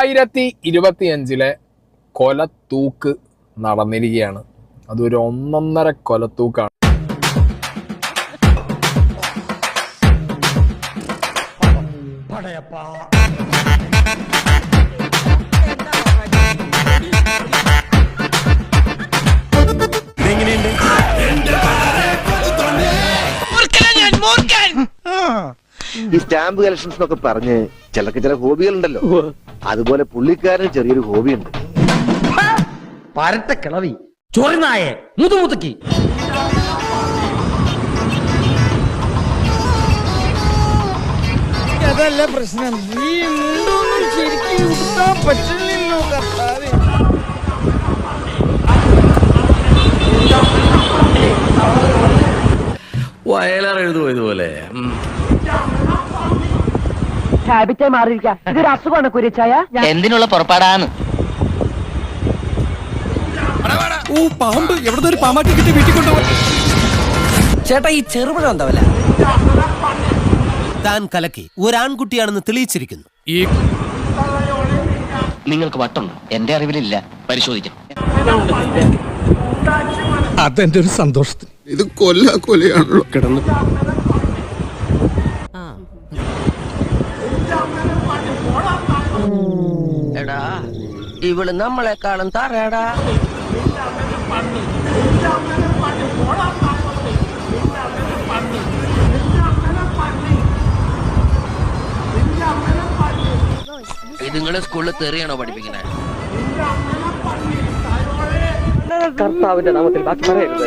രണ്ടായിരത്തി ഇരുപത്തിയഞ്ചിലെ കൊലത്തൂക്ക് നടന്നിരിക്കുകയാണ്. അതൊരു ഒന്നൊന്നര കൊലത്തൂക്കാണ്. ഈ സ്റ്റാമ്പ് കളക്ഷൻസ് എന്നൊക്കെ പറഞ്ഞ് ചിലക്ക് ചില ഹോബികളുണ്ടല്ലോ അതുപോലെ പുള്ളിക്കാരന് ചെറിയൊരു ഹോബി ഉണ്ട്. പരട്ട കിളവി ചൊറിനായെ മുതുമുതുക്കി അതല്ല പ്രശ്നം. ഈ മുണ്ടൊന്നും ശരിക്കും ഉടുത്താൻ വയലാർ എഴുതുപോയതുപോലെ ഹാബിറ്റായി മാറിയിരിക്കാം. ഇതൊരു അസുഖമാണ് കുരിച്ചായ. എന്തിനുള്ള പുറപ്പാടാണ്? ഓ പാമ്പ്. എവിടെ ഒരു പാമ്പാട്ടി കിട്ടി വീട്ടിൽ കൊണ്ടുപോകും ചേട്ടാ ഈ ചെറുപഴം എന്താവല്ല താൻ കലക്കി. ഒരാൺകുട്ടിയാണെന്ന് തെളിയിച്ചിരിക്കുന്നു. നിങ്ങൾക്ക് വട്ടുണ്ടോ എന്റെ അറിവിലില്ല. പരിശോധിക്കാം. അതെന്റെ ഒരു സന്തോഷത്തിന്. ഇത് കൊല്ല കൊലയാണല്ലോ. കിടന്ന് എടാ ഇവൾ നമ്മളെക്കാളും തറയടാ. ഇതുങ്ങളെ സ്കൂളിൽ തെറിയാണോ പഠിപ്പിക്കണേ കർത്താവിന്റെ നാമത്തിൽ ബാക്കി പറയരുത്.